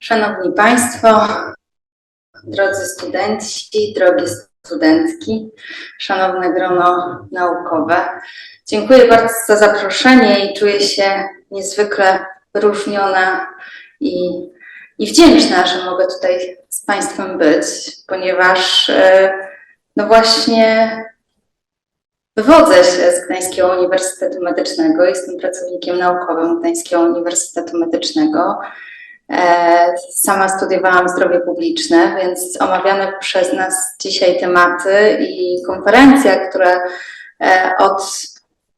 Szanowni Państwo, drodzy studenci, drogie studentki, szanowne grono naukowe, dziękuję bardzo za zaproszenie i czuję się niezwykle wyróżniona i, i wdzięczna, że mogę tutaj z Państwem być, ponieważ e, no właśnie wywodzę się z Gdańskiego Uniwersytetu Medycznego, jestem pracownikiem naukowym Gdańskiego Uniwersytetu Medycznego. E, Sama studiowałam zdrowie publiczne, więc omawiane przez nas dzisiaj tematy i konferencja, która e, od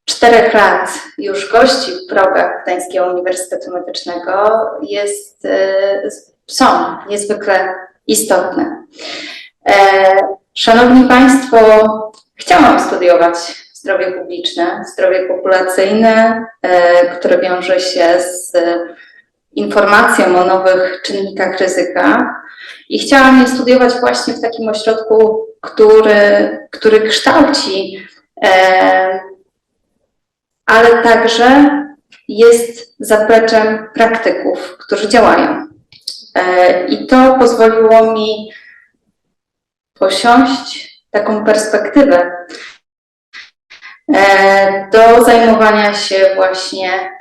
czterech lat już gości w progach Gdańskiego Uniwersytetu Medycznego jest, e, są niezwykle istotne. Szanowni Państwo, chciałam studiować zdrowie publiczne, zdrowie populacyjne, które wiąże się z informacją o nowych czynnikach ryzyka. I chciałam je studiować właśnie w takim ośrodku, który, który kształci, e, ale także jest zapleczem praktyków, którzy działają. E, I to pozwoliło mi posiąść taką perspektywę e, do zajmowania się właśnie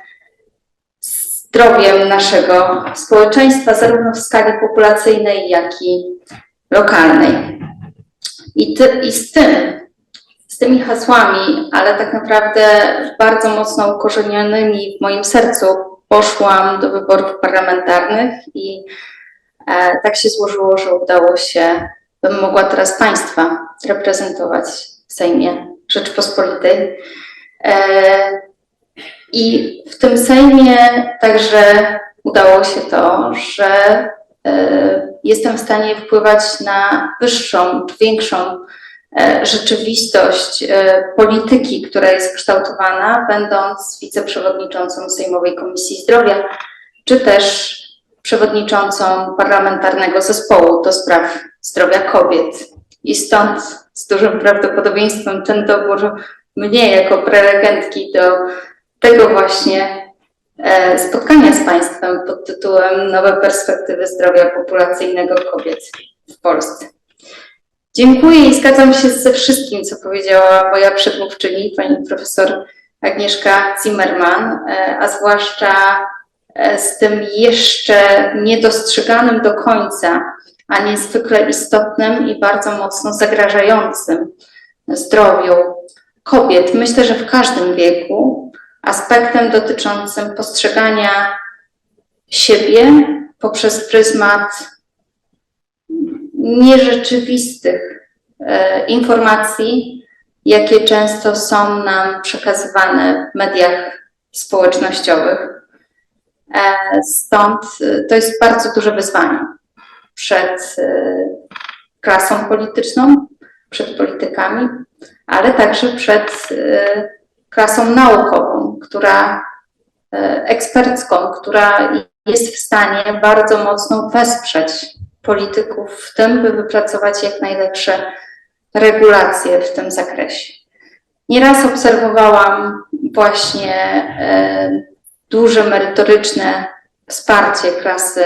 zdrowiem naszego społeczeństwa, zarówno w skali populacyjnej, jak i lokalnej. I, ty, i z tym, z tymi hasłami, ale tak naprawdę bardzo mocno ukorzenionymi w moim sercu, poszłam do wyborów parlamentarnych i e, tak się złożyło, że udało się, bym mogła teraz Państwa reprezentować w Sejmie Rzeczypospolitej. E, i w tym Sejmie także udało się to, że e, jestem w stanie wpływać na wyższą, większą e, rzeczywistość e, polityki, która jest kształtowana, będąc wiceprzewodniczącą Sejmowej Komisji Zdrowia, czy też przewodniczącą parlamentarnego zespołu do spraw zdrowia kobiet. I stąd z dużym prawdopodobieństwem ten dobór mnie jako prelegentki do tego właśnie e, spotkania z Państwem pod tytułem Nowe perspektywy zdrowia populacyjnego kobiet w Polsce. Dziękuję i zgadzam się ze wszystkim, co powiedziała moja przedmówczyni, pani profesor Agnieszka Zimmerman, e, a zwłaszcza e, z tym jeszcze niedostrzeganym do końca, a niezwykle istotnym i bardzo mocno zagrażającym zdrowiu kobiet. Myślę, że w każdym wieku aspektem dotyczącym postrzegania siebie poprzez pryzmat nierzeczywistych e, informacji, jakie często są nam przekazywane w mediach społecznościowych. E, stąd e, to jest bardzo duże wyzwanie przed klasą polityczną, przed politykami, ale także przed klasą naukową, która e, ekspercką, która jest w stanie bardzo mocno wesprzeć polityków w tym, by wypracować jak najlepsze regulacje w tym zakresie. Nieraz obserwowałam właśnie e, duże merytoryczne wsparcie klasy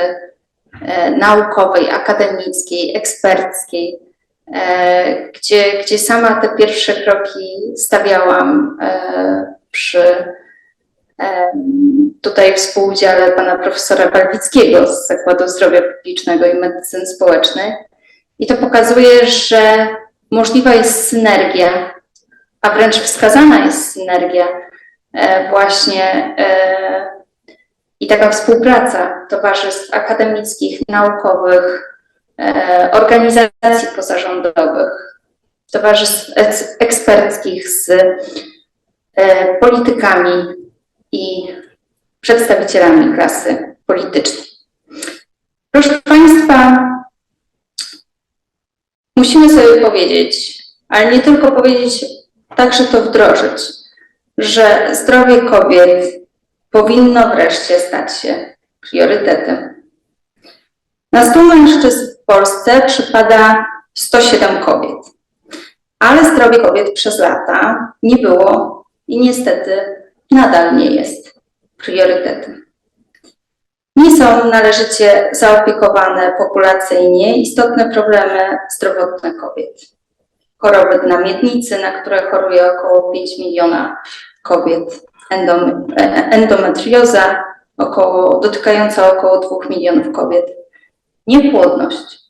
e, naukowej, akademickiej, eksperckiej, gdzie, gdzie sama te pierwsze kroki stawiałam e, przy e, tutaj współudziale pana profesora Balwickiego z Zakładu Zdrowia Publicznego i Medycyny Społecznej. I to pokazuje, że możliwa jest synergia, a wręcz wskazana jest synergia właśnie i taka współpraca towarzystw akademickich, naukowych, E, organizacji pozarządowych, towarzystw eksperckich z e, politykami i przedstawicielami klasy politycznej. Proszę Państwa, musimy sobie powiedzieć, ale nie tylko powiedzieć, także to wdrożyć, że zdrowie kobiet powinno wreszcie stać się priorytetem. Na 100 mężczyzn w Polsce przypada 107 kobiet, ale zdrowie kobiet przez lata nie było i niestety nadal nie jest priorytetem. Nie są należycie zaopiekowane populacyjnie istotne problemy zdrowotne kobiet. Choroby na miednicy, na które choruje około 5 miliona kobiet, endom, e, endometrioza, około, dotykająca około 2 milionów kobiet, niepłodność,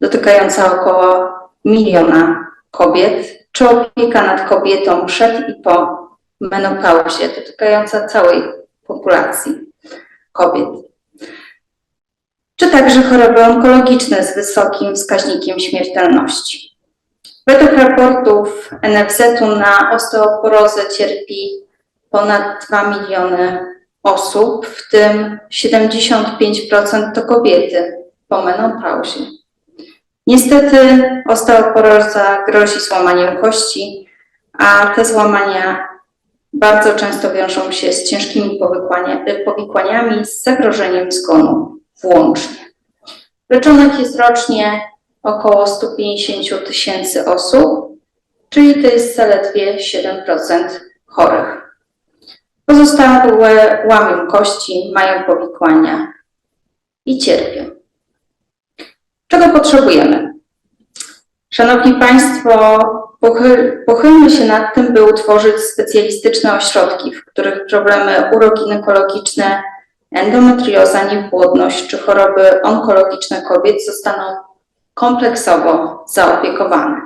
dotykająca około miliona kobiet, czy opieka nad kobietą przed i po menopauzie, dotykająca całej populacji kobiet. Czy także choroby onkologiczne z wysokim wskaźnikiem śmiertelności. Według raportów NFZ-u na osteoporozę cierpi ponad 2 miliony osób, w tym 75% to kobiety po menopauzie. Niestety osteoporoza grozi złamaniem kości, a te złamania bardzo często wiążą się z ciężkimi powikłania, powikłaniami, z zagrożeniem zgonu włącznie. Leczonych jest rocznie około 150 tysięcy osób, czyli to jest zaledwie 7% chorych. Pozostałe łamią kości, mają powikłania i cierpią. Czego potrzebujemy? Szanowni Państwo, pochyl, pochylmy się nad tym, by utworzyć specjalistyczne ośrodki, w których problemy uroginekologiczne, endometrioza, niepłodność czy choroby onkologiczne kobiet zostaną kompleksowo zaopiekowane.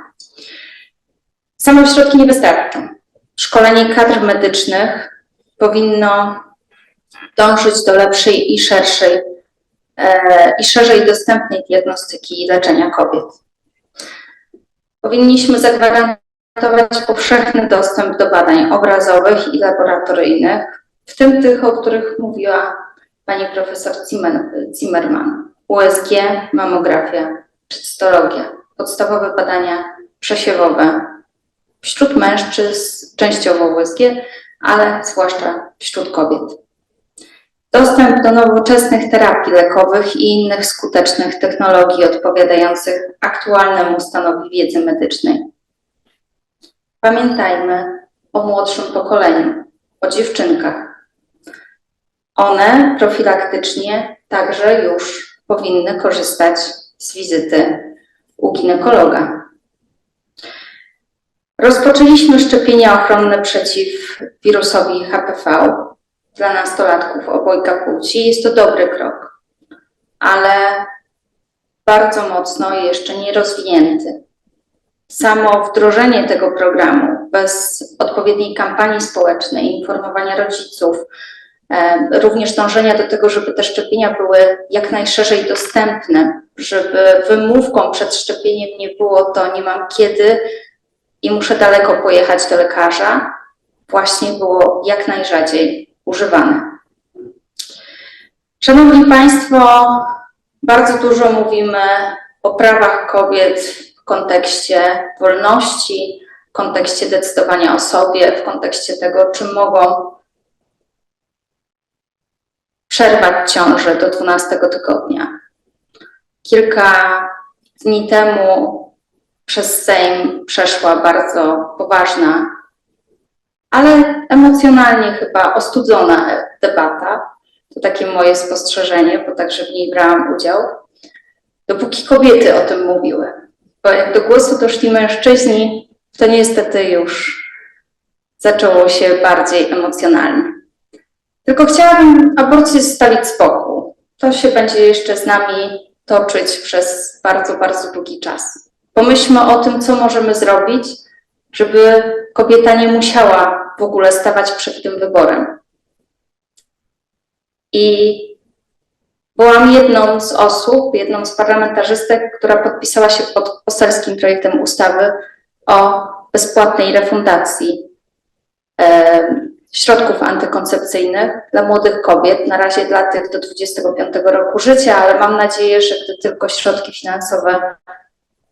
Same ośrodki nie wystarczą. Szkolenie kadr medycznych powinno dążyć do lepszej i szerszej e, i szerzej dostępnej diagnostyki i leczenia kobiet. Powinniśmy zagwarantować powszechny dostęp do badań obrazowych i laboratoryjnych, w tym tych, o których mówiła pani profesor Zimmerman. USG, mamografia cytologia, podstawowe badania przesiewowe wśród mężczyzn, częściowo USG, ale zwłaszcza wśród kobiet. Dostęp do nowoczesnych terapii lekowych i innych skutecznych technologii odpowiadających aktualnemu stanowi wiedzy medycznej. Pamiętajmy o młodszym pokoleniu, o dziewczynkach. One profilaktycznie także już powinny korzystać z wizyty u ginekologa. Rozpoczęliśmy szczepienia ochronne przeciw wirusowi HPV dla nastolatków obojga płci. Jest to dobry krok, ale bardzo mocno jeszcze nie rozwinięty. Samo wdrożenie tego programu bez odpowiedniej kampanii społecznej, informowania rodziców, e, również dążenia do tego, żeby te szczepienia były jak najszerzej dostępne, żeby wymówką przed szczepieniem nie było to nie mam kiedy i muszę daleko pojechać do lekarza, właśnie było jak najrzadziej używane. Szanowni Państwo, bardzo dużo mówimy o prawach kobiet w kontekście wolności, w kontekście decydowania o sobie, w kontekście tego, czy mogą przerwać ciążę do 12 tygodnia. Kilka dni temu przez Sejm przeszła bardzo poważna ale emocjonalnie chyba ostudzona debata. To takie moje spostrzeżenie, bo także w niej brałam udział. Dopóki kobiety o tym mówiły, bo jak do głosu doszli mężczyźni, to niestety już zaczęło się bardziej emocjonalnie. Tylko chciałabym aborcję zostawić spokój. To się będzie jeszcze z nami toczyć przez bardzo, bardzo długi czas. Pomyślmy o tym, co możemy zrobić, żeby kobieta nie musiała w ogóle stawać przed tym wyborem. I byłam jedną z osób, jedną z parlamentarzystek, która podpisała się pod poselskim projektem ustawy o bezpłatnej refundacji e, środków antykoncepcyjnych dla młodych kobiet, na razie dla tych do 25 roku życia, ale mam nadzieję, że gdy tylko środki finansowe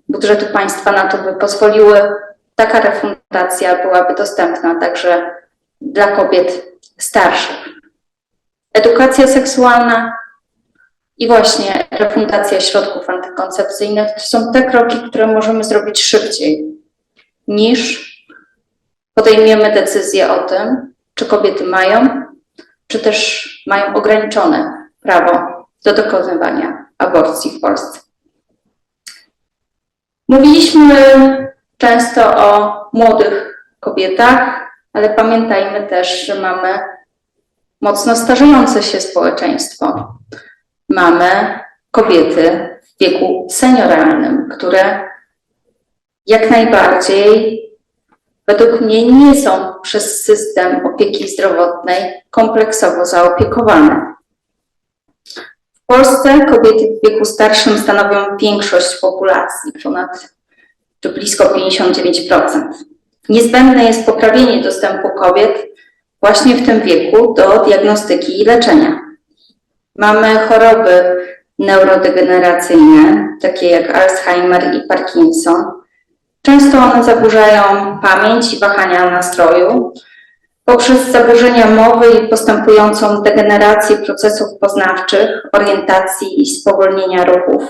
budżetu państwa na to by pozwoliły, taka refundacja byłaby dostępna także dla kobiet starszych. Edukacja seksualna i właśnie refundacja środków antykoncepcyjnych to są te kroki, które możemy zrobić szybciej niż podejmiemy decyzję o tym, czy kobiety mają, czy też mają ograniczone prawo do dokonywania aborcji w Polsce. Mówiliśmy często o młodych kobietach, ale pamiętajmy też, że mamy mocno starzejące się społeczeństwo. Mamy kobiety w wieku senioralnym, które jak najbardziej według mnie nie są przez system opieki zdrowotnej kompleksowo zaopiekowane. Polsce kobiety w wieku starszym stanowią większość populacji, ponad czy blisko 59%. Niezbędne jest poprawienie dostępu kobiet właśnie w tym wieku do diagnostyki i leczenia. Mamy choroby neurodegeneracyjne, takie jak Alzheimer i Parkinson. Często one zaburzają pamięć i wahania nastroju poprzez zaburzenia mowy i postępującą degenerację procesów poznawczych, orientacji i spowolnienia ruchów.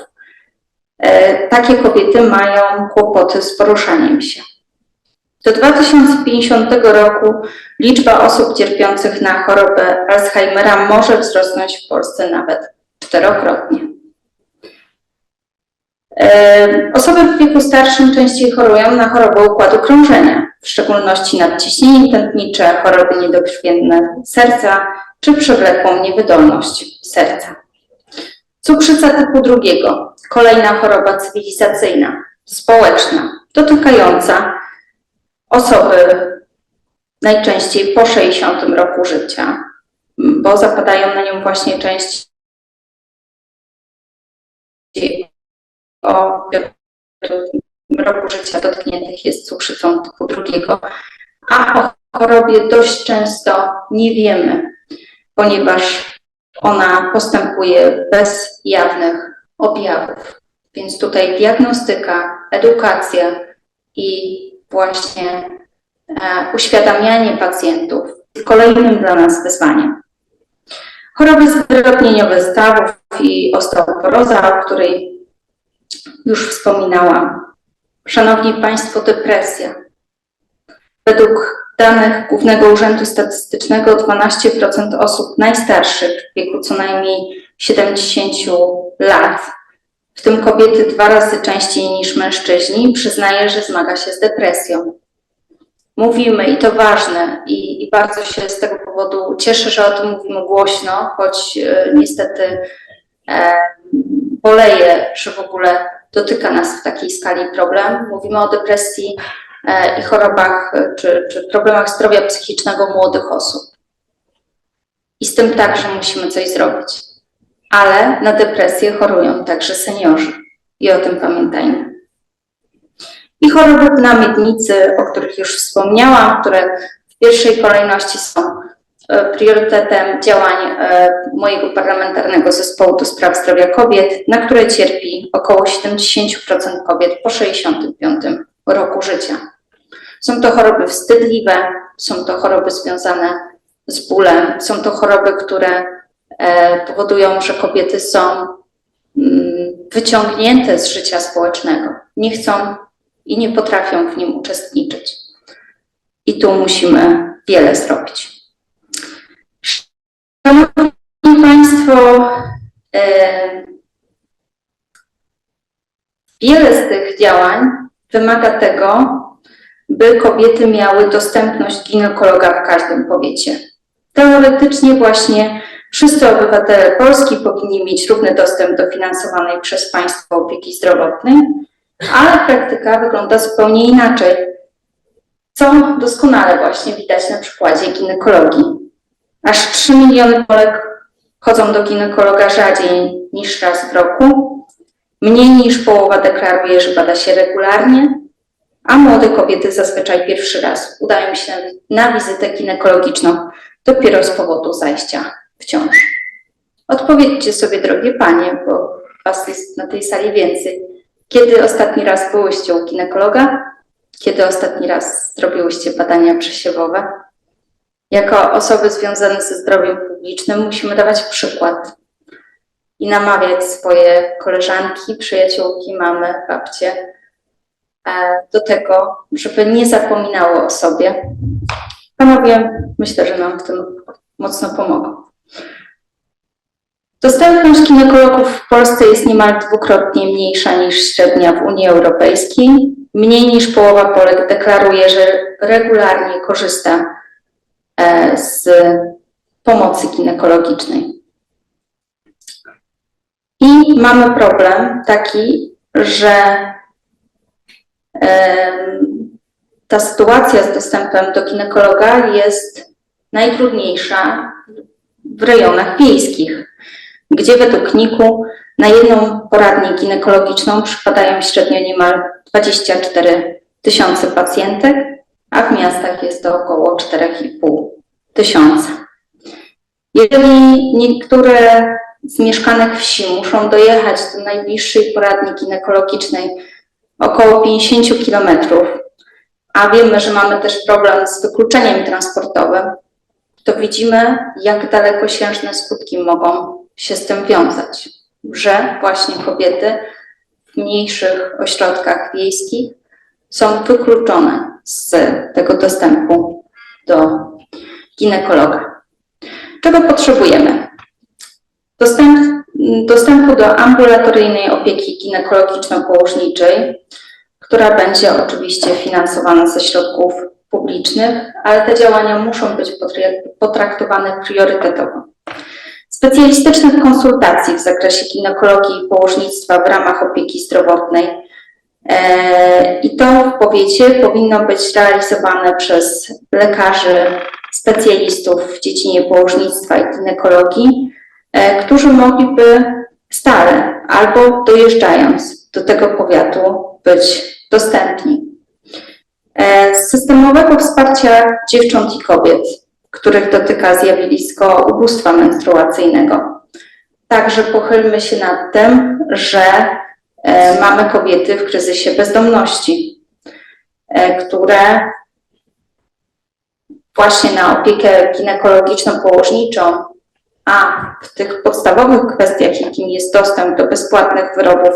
E, Takie kobiety mają kłopoty z poruszaniem się. Do 2050 roku liczba osób cierpiących na chorobę Alzheimera może wzrosnąć w Polsce nawet czterokrotnie. E, Osoby w wieku starszym częściej chorują na chorobę układu krążenia, w szczególności nadciśnienie tętnicze, choroby niedokrwienne serca czy przewlekłą niewydolność serca. Cukrzyca typu drugiego, kolejna choroba cywilizacyjna, społeczna, dotykająca osoby najczęściej po 60 roku życia, bo zapadają na nią właśnie częściej o roku życia dotkniętych jest cukrzycą typu drugiego, a o chorobie dość często nie wiemy, ponieważ ona postępuje bez jawnych objawów. Więc tutaj diagnostyka, edukacja i właśnie e, uświadamianie pacjentów jest kolejnym dla nas wyzwaniem. Choroby zwyrodnieniowe stawów i osteoporoza, o której już wspominałam. Szanowni Państwo, depresja. Według danych Głównego Urzędu Statystycznego 12% osób najstarszych w wieku co najmniej 70 lat, w tym kobiety dwa razy częściej niż mężczyźni, przyznaje, że zmaga się z depresją. Mówimy i to ważne i, i bardzo się z tego powodu cieszę, że o tym mówimy głośno, choć e, niestety e, boleję, że w ogóle dotyka nas w takiej skali problem. Mówimy o depresji e, i chorobach e, czy, czy problemach zdrowia psychicznego młodych osób. I z tym także musimy coś zrobić. Ale na depresję chorują także seniorzy i o tym pamiętajmy. I choroby na miednicy, o których już wspomniałam, które w pierwszej kolejności są priorytetem działań e, mojego parlamentarnego zespołu do spraw zdrowia kobiet, na które cierpi około 70% kobiet po 65 roku życia. Są to choroby wstydliwe, są to choroby związane z bólem, są to choroby, które e, powodują, że kobiety są mm, wyciągnięte z życia społecznego, nie chcą i nie potrafią w nim uczestniczyć. I tu musimy wiele zrobić. Szanowni Państwo, e, wiele z tych działań wymaga tego, by kobiety miały dostępność ginekologa w każdym powiecie. Teoretycznie właśnie wszyscy obywatele Polski powinni mieć równy dostęp do finansowanej przez państwo opieki zdrowotnej, ale praktyka wygląda zupełnie inaczej, co doskonale właśnie widać na przykładzie ginekologii. Aż 3 miliony Polek chodzą do ginekologa rzadziej niż raz w roku, mniej niż połowa deklaruje, że bada się regularnie, a młode kobiety zazwyczaj pierwszy raz udają się na wizytę ginekologiczną dopiero z powodu zajścia w ciąży. Odpowiedzcie sobie, drogie panie, bo was jest na tej sali więcej. Kiedy ostatni raz byłyście u ginekologa? Kiedy ostatni raz zrobiłyście badania przesiewowe? Jako osoby związane ze zdrowiem publicznym musimy dawać przykład i namawiać swoje koleżanki, przyjaciółki, mamy, babcie e, do tego, żeby nie zapominały o sobie. Panowie, myślę, że nam w tym mocno pomogą. Dostępność ginekologów w Polsce jest niemal dwukrotnie mniejsza niż średnia w Unii Europejskiej. Mniej niż połowa Polek deklaruje, że regularnie korzysta z pomocy ginekologicznej. I mamy problem taki, że ta sytuacja z dostępem do ginekologa jest najtrudniejsza w rejonach wiejskich, gdzie według NIK-u na jedną poradnię ginekologiczną przypadają średnio niemal 24 tysiące pacjentek, a w miastach jest to około 4,5 tysiąca. Jeżeli niektóre z mieszkanek wsi muszą dojechać do najbliższej poradni ginekologicznej około 50 kilometrów, a wiemy, że mamy też problem z wykluczeniem transportowym, to widzimy, jak dalekosiężne skutki mogą się z tym wiązać, że właśnie kobiety w mniejszych ośrodkach wiejskich są wykluczone z tego dostępu do ginekologa. Czego potrzebujemy? Dostęp, dostępu do ambulatoryjnej opieki ginekologiczno-położniczej, która będzie oczywiście finansowana ze środków publicznych, ale te działania muszą być potraktowane priorytetowo. Specjalistycznych konsultacji w zakresie ginekologii i położnictwa w ramach opieki zdrowotnej. E, I to w powiecie powinno być realizowane przez lekarzy, specjalistów w dziedzinie położnictwa i ginekologii, e, którzy mogliby stale albo dojeżdżając do tego powiatu być dostępni. E, z systemowego wsparcia dziewcząt i kobiet, których dotyka zjawisko ubóstwa menstruacyjnego. Także pochylmy się nad tym, że e, mamy kobiety w kryzysie bezdomności, które właśnie na opiekę ginekologiczno-położniczą, a w tych podstawowych kwestiach, jakim jest dostęp do bezpłatnych wyrobów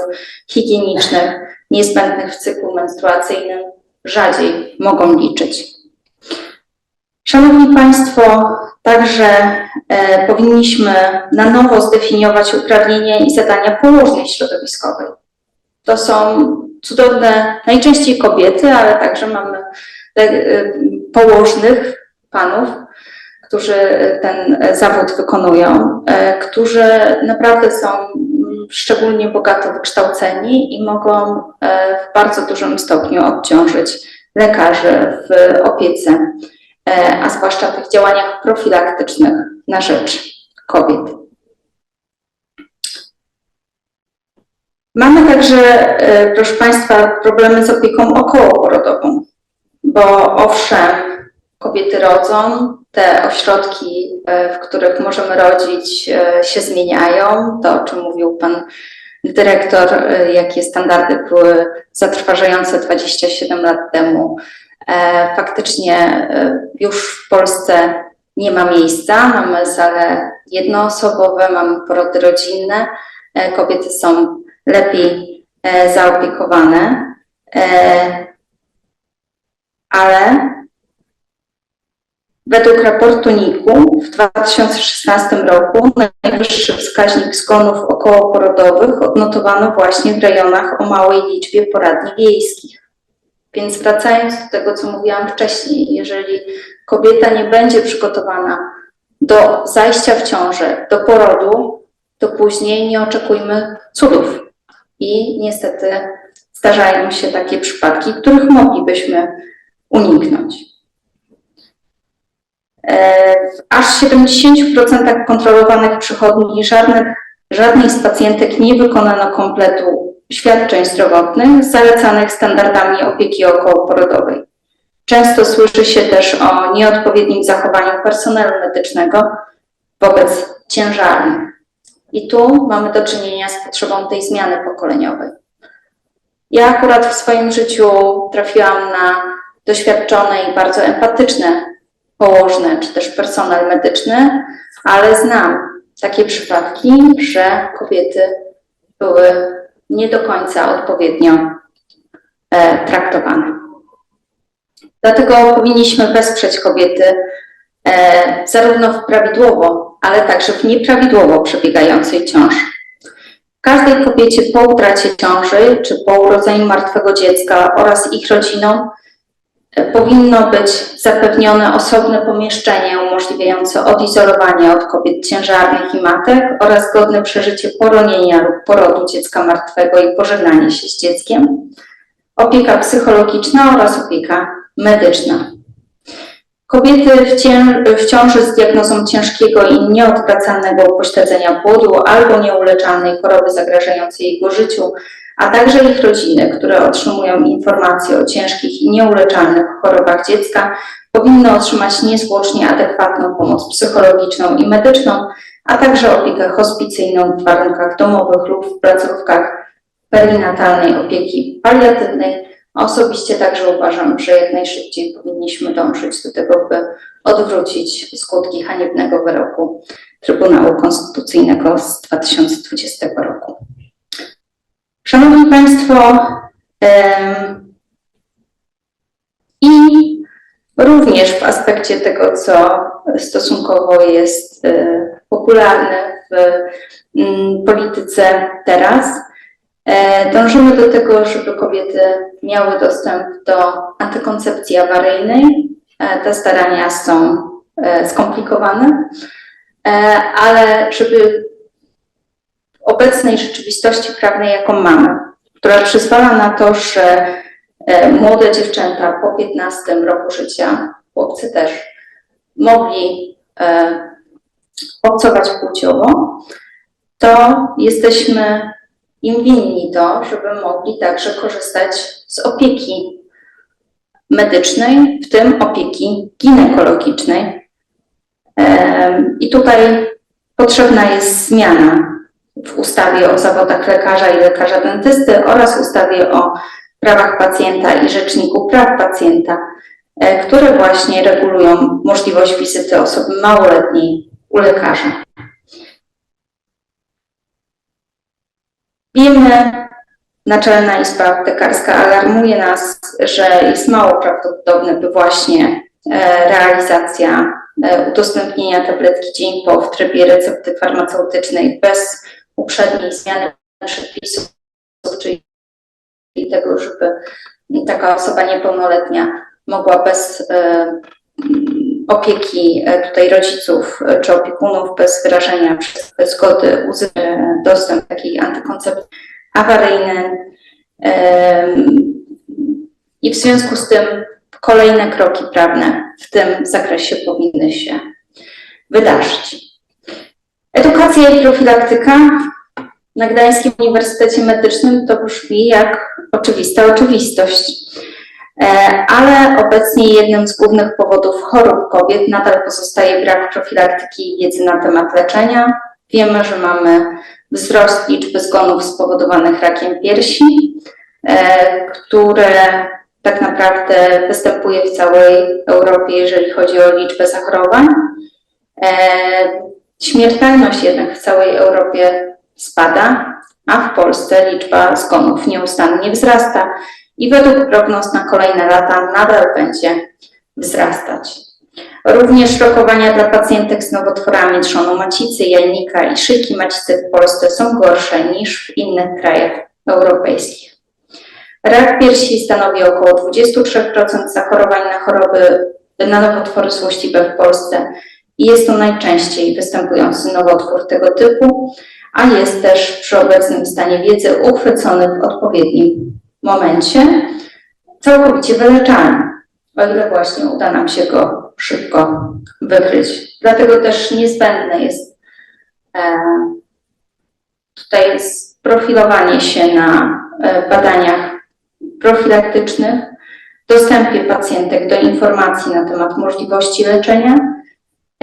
higienicznych niezbędnych w cyklu menstruacyjnym, rzadziej mogą liczyć. Szanowni Państwo, także e, powinniśmy na nowo zdefiniować uprawnienia i zadania położnej środowiskowej. To są cudowne, najczęściej kobiety, ale także mamy e, położnych panów, którzy ten zawód wykonują, e, którzy naprawdę są szczególnie bogato wykształceni i mogą e, w bardzo dużym stopniu obciążyć lekarzy w opiece, e, a zwłaszcza w tych działaniach profilaktycznych na rzecz kobiet. Mamy także, proszę Państwa, problemy z opieką okołoporodową, bo owszem, kobiety rodzą, te ośrodki, e, w których możemy rodzić, e, się zmieniają. To, o czym mówił Pan Dyrektor, e, jakie standardy były zatrważające 27 lat temu. Faktycznie już w Polsce nie ma miejsca. Mamy sale jednoosobowe, mamy porody rodzinne. Kobiety są lepiej zaopiekowane. Ale Według raportu NIK-u w 2016 roku najwyższy wskaźnik zgonów okołoporodowych odnotowano właśnie w rejonach o małej liczbie poradni wiejskich. Więc wracając do tego, co mówiłam wcześniej, jeżeli kobieta nie będzie przygotowana do zajścia w ciążę, do porodu, to później nie oczekujmy cudów. I niestety zdarzają się takie przypadki, których moglibyśmy uniknąć. E, w aż 70% kontrolowanych przychodni żadnych, żadnej z pacjentek nie wykonano kompletu świadczeń zdrowotnych zalecanych standardami opieki okołoporodowej. Często słyszy się też o nieodpowiednim zachowaniu personelu medycznego wobec ciężarnych. I tu mamy do czynienia z potrzebą tej zmiany pokoleniowej. Ja akurat w swoim życiu trafiłam na doświadczone i bardzo empatyczne położne czy też personel medyczny, ale znam takie przypadki, że kobiety były nie do końca odpowiednio e, traktowane. Dlatego powinniśmy wesprzeć kobiety zarówno w prawidłowo, ale także w nieprawidłowo przebiegającej ciąży. Każdej kobiecie po utracie ciąży czy po urodzeniu martwego dziecka oraz ich rodzinom e, powinno być zapewnione osobne pomieszczenie umożliwiające odizolowanie od kobiet ciężarnych i matek oraz godne przeżycie poronienia lub porodu dziecka martwego i pożegnanie się z dzieckiem, opieka psychologiczna oraz opieka medyczna. Kobiety w, cię, w ciąży z diagnozą ciężkiego i nieodwracalnego upośledzenia płodu albo nieuleczalnej choroby zagrażającej jego życiu, a także ich rodziny, które otrzymują informacje o ciężkich i nieuleczalnych chorobach dziecka, powinny otrzymać niezwłocznie adekwatną pomoc psychologiczną i medyczną, a także opiekę hospicyjną w warunkach domowych lub w placówkach perinatalnej opieki paliatywnej, Osobiście także uważam, że jak najszybciej powinniśmy dążyć do tego, by odwrócić skutki haniebnego wyroku Trybunału Konstytucyjnego z 2020 roku. Szanowni Państwo, i również w aspekcie tego, co stosunkowo jest e, popularne w mm, polityce teraz, Dążymy do tego, żeby kobiety miały dostęp do antykoncepcji awaryjnej. E, Te starania są e, skomplikowane, ale żeby w obecnej rzeczywistości prawnej, jaką mamy, która przyzwala na to, że młode dziewczęta po 15 roku życia, chłopcy też, mogli obcować płciowo, to jesteśmy im winni to, żeby mogli także korzystać z opieki medycznej, w tym opieki ginekologicznej. I tutaj potrzebna jest zmiana w ustawie o zawodach lekarza i lekarza dentysty oraz ustawie o prawach pacjenta i rzeczniku praw pacjenta, e, które właśnie regulują możliwość wizyty osoby małoletniej u lekarza. Wiemy, Naczelna Izba Aptekarska alarmuje nas, że jest mało prawdopodobne, by właśnie e, realizacja e, udostępnienia tabletki dzień po w trybie recepty farmaceutycznej bez uprzedniej zmiany przepisów, czyli tego, żeby taka osoba niepełnoletnia mogła bez e, opieki tutaj rodziców czy opiekunów, bez wyrażenia przez zgody dostęp takiej antykoncepcji awaryjny. I w związku z tym kolejne kroki prawne w tym zakresie powinny się wydarzyć. Edukacja i profilaktyka na Gdańskim Uniwersytecie Medycznym to brzmi jak oczywista oczywistość. E, ale obecnie jednym z głównych powodów chorób kobiet nadal pozostaje brak profilaktyki i wiedzy na temat leczenia. Wiemy, że mamy wzrost liczby zgonów spowodowanych rakiem piersi, e, które tak naprawdę występuje w całej Europie, jeżeli chodzi o liczbę zachorowań. E, śmiertelność jednak w całej Europie spada, a w Polsce liczba zgonów nieustannie wzrasta i według prognoz na kolejne lata nadal będzie wzrastać. Również rokowania dla pacjentek z nowotworami trzonu macicy, jajnika i szyjki macicy w Polsce są gorsze niż w innych krajach europejskich. Rak piersi stanowi około 23% zachorowań na choroby, na nowotwory złośliwe w Polsce i jest to najczęściej występujący nowotwór tego typu, a jest też przy obecnym stanie wiedzy uchwycony w odpowiednim momencie całkowicie wyleczalny, o ile właśnie uda nam się go szybko wykryć. Dlatego też niezbędne jest e, tutaj sprofilowanie się na e, badaniach profilaktycznych, dostępie pacjentek do informacji na temat możliwości leczenia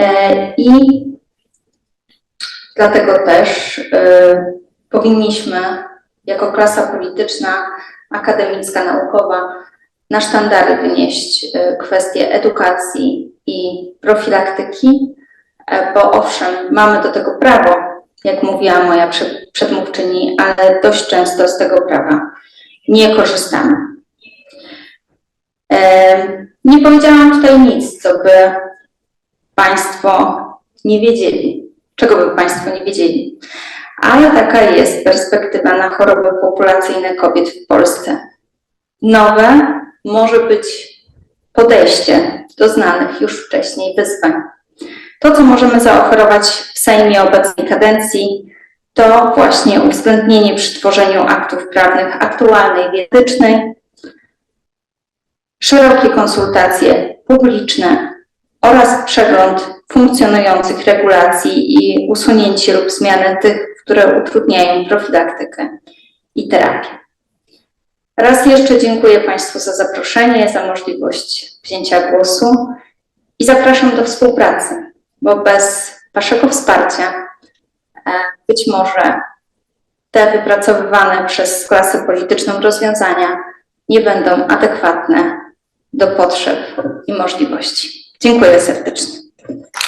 e, i dlatego też powinniśmy jako klasa polityczna, akademicka, naukowa na sztandary wynieść e, kwestie edukacji i profilaktyki, e, bo owszem, mamy do tego prawo, jak mówiła moja przedmówczyni, ale dość często z tego prawa nie korzystamy. E, nie powiedziałam tutaj nic, co by Państwo nie wiedzieli. Czego by Państwo nie wiedzieli? Ale taka jest perspektywa na choroby populacyjne kobiet w Polsce. Nowe może być podejście do znanych już wcześniej wyzwań. To, co możemy zaoferować w Sejmie obecnej kadencji, to właśnie uwzględnienie przy tworzeniu aktów prawnych aktualnej wiedycznej, szerokie konsultacje publiczne oraz przegląd funkcjonujących regulacji i usunięcie lub zmiany tych, które utrudniają profilaktykę i terapię. Raz jeszcze dziękuję Państwu za zaproszenie, za możliwość wzięcia głosu i zapraszam do współpracy, bo bez Waszego wsparcia e, być może te wypracowywane przez klasę polityczną rozwiązania nie będą adekwatne do potrzeb i możliwości. Dziękuję serdecznie. Thank you.